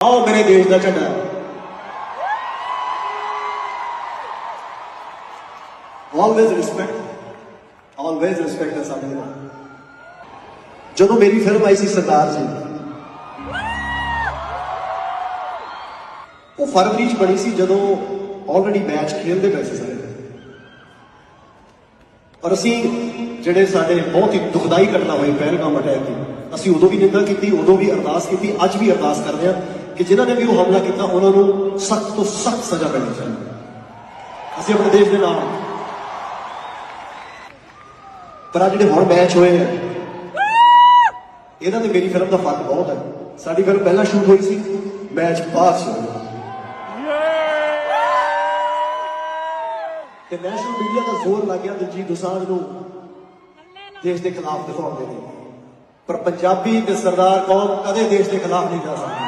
ਆਓ ਮੇਰੇ ਦੇਸ਼ ਦਾ ਝੰਡਾ। ਆਲਵੇਜ਼ ਰਿਸਪੈਕਟ ਆਲਵੇਜ਼ ਰਿਸਪੈਕਟ ਹੈ ਸਾਡੇ ਨਾਲ। ਜਦੋਂ ਮੇਰੀ ਫਿਲਮ ਆਈ ਸੀ ਸਰਦਾਰ ਜੀ, ਉਹ ਫਰਵਰੀ ਚ ਬਣੀ ਸੀ ਜਦੋਂ ਆਲਰੇਡੀ ਮੈਚ ਖੇਡਦੇ ਪਏ ਸੀ ਸਾਰੇ। ਔਰ ਅਸੀਂ ਜਿਹੜੇ ਸਾਡੇ ਬਹੁਤ ਹੀ ਦੁਖਦਾਈ ਘਟਨਾ ਹੋਈ, ਪਹਿਲਗਾਮ ਅਟੈਕ ਦੀ, ਅਸੀਂ ਉਦੋਂ ਵੀ ਨਿੰਦਾ ਕੀਤੀ, ਉਦੋਂ ਵੀ ਅਰਦਾਸ ਕੀਤੀ, ਅੱਜ ਵੀ ਅਰਦਾਸ ਕਰਦੇ ਹਾਂ। ਕਿ ਜਿਨ੍ਹਾਂ ਨੇ ਵੀ ਉਹ ਹਮਲਾ ਕੀਤਾ, ਉਹਨਾਂ ਨੂੰ ਸਖਤ ਤੋਂ ਸਖਤ ਸਜ਼ਾ ਮਿਲਣੀ ਚਾਹੀਦੀ ਅਸੀਂ ਆਪਣੇ ਦੇਸ਼ ਦੇ ਨਾਲ ਪਰ ਆ ਜਿਹੜੇ ਹੁਣ ਮੈਚ ਹੋਏ ਆ, ਇਹਨਾਂ ਤੇ ਮੇਰੀ ਫਿਲਮ ਦਾ ਫ਼ਰਕ ਬਹੁਤ ਹੈ। ਸਾਡੀ ਫਿਲਮ ਪਹਿਲਾਂ ਸ਼ੂਟ ਹੋਈ ਸੀ ਮੈਚ ਬਾਅਦ ਸ਼ੁਰੂ ਹੋਇਆ ਤੇ ਨੈਸ਼ਨਲ ਮੀਡੀਆ ਦਾ ਜ਼ੋਰ ਲੱਗ ਗਿਆ ਦਿਲਜੀਤ ਦੋਸਾਂਝ ਨੂੰ ਦੇਸ਼ ਦੇ ਖਿਲਾਫ ਦਿਖਾਉਣ ਦੇ ਲਈ ਪਰ ਪੰਜਾਬੀ ਤੇ ਸਰਦਾਰ ਕੌਮ ਕਦੇ ਦੇਸ਼ ਦੇ ਖਿਲਾਫ ਨਹੀਂ ਜਾ ਸਕਦੀ।